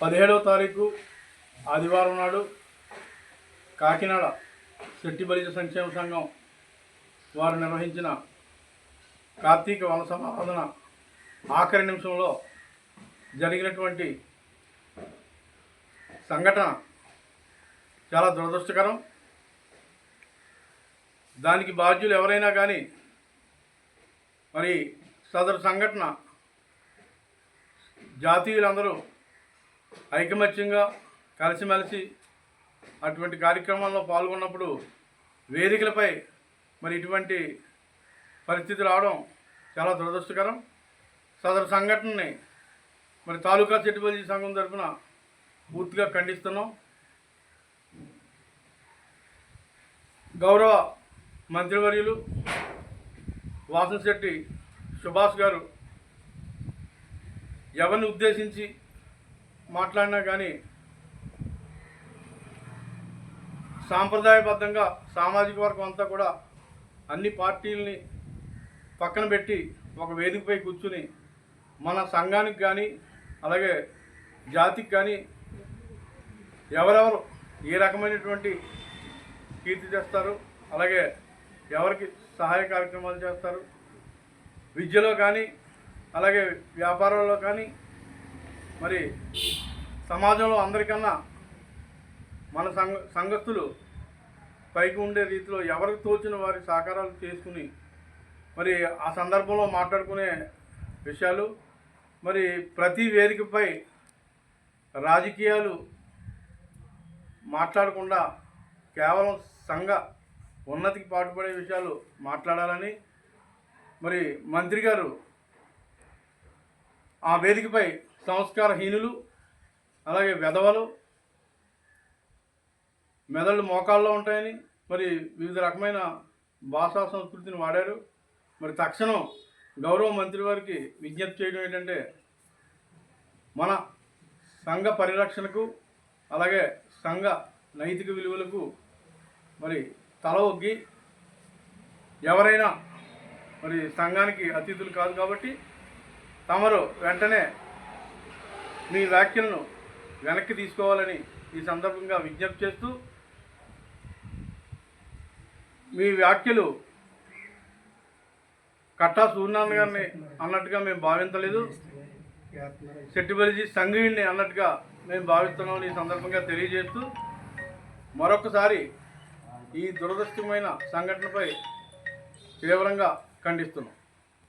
పదిహేడవ తారీఖు ఆదివారం నాడు కాకినాడ శెట్టి బలిజ సంక్షేమ సంఘం వారు నిర్వహించిన కార్తీక వన సమారాధన ఆఖరి నిమిషంలో జరిగినటువంటి సంఘటన చాలా దురదృష్టకరం. దానికి బాధ్యులు ఎవరైనా కానీ మరి సదరు సంఘటన జాతీయులందరూ ఐకమత్యంగా కలిసిమెలిసి అటువంటి కార్యక్రమాల్లో పాల్గొన్నప్పుడు వేదికలపై మరి ఇటువంటి పరిస్థితి రావడం చాలా దురదృష్టకరం. సదరు సంఘటనని మరి తాలూకా చెట్టుబల్లి సంఘం తరఫున పూర్తిగా ఖండిస్తున్నాం. గౌరవ మంత్రివర్యులు వాసనశెట్టి సుభాష్ గారు ఎవరిని ఉద్దేశించి మాట్లాడినా కానీ సాంప్రదాయబద్ధంగా సామాజిక వర్గం అంతా కూడా అన్ని పార్టీలని పక్కన పెట్టి ఒక వేదికపై కూర్చుని మన సంఘానికి కానీ అలాగే జాతికి కానీ ఎవరెవరు ఏ రకమైనటువంటి కీర్తి చేస్తారు అలాగే ఎవరికి సహాయ కార్యక్రమాలు చేస్తారు విద్యలో కానీ అలాగే వ్యాపారంలో కానీ మరి సమాజంలో అందరికన్నా మన సంఘ సంఘస్థులు పైకి ఉండే రీతిలో ఎవరికి తోచిన వారి సహకారాలు చేసుకుని మరి ఆ సందర్భంలో మాట్లాడుకునే విషయాలు మరి ప్రతి వేదికపై రాజకీయాలు మాట్లాడకుండా కేవలం సంఘ ఉన్నతికి పాటుపడే విషయాలు మాట్లాడాలని మరి మంత్రి గారు ఆ వేదికపై సంస్కారహీనులు అలాగే వెధవలు మెదళ్ళు మోకాల్లో ఉంటాయని మరి వివిధ రకమైన భాషా సంస్కృతిని వాడారు. మరి తక్షణం గౌరవ మంత్రి వారికి విజ్ఞప్తి చేయడం ఏంటంటే మన సంఘ పరిరక్షణకు అలాగే సంఘ నైతిక విలువలకు మరి తల ఒగ్గి ఎవరైనా మరి సంఘానికి అతిథులు కాదు కాబట్టి తమరు వెంటనే మీ వ్యాఖ్యలను వెనక్కి తీసుకోవాలని ఈ సందర్భంగా విజ్ఞప్తి చేస్తూ మీ వ్యాఖ్యలు కట్టా సూర్యనారాయణ గారిని అన్నట్టుగా మేము భావించలేదు. శెట్టిబలిజీ సంఘీయుడిని అన్నట్టుగా మేము భావిస్తున్నామని ఈ సందర్భంగా తెలియజేస్తూ మరొకసారి ఈ దురదృష్టమైన సంఘటనపై తీవ్రంగా ఖండిస్తున్నాం.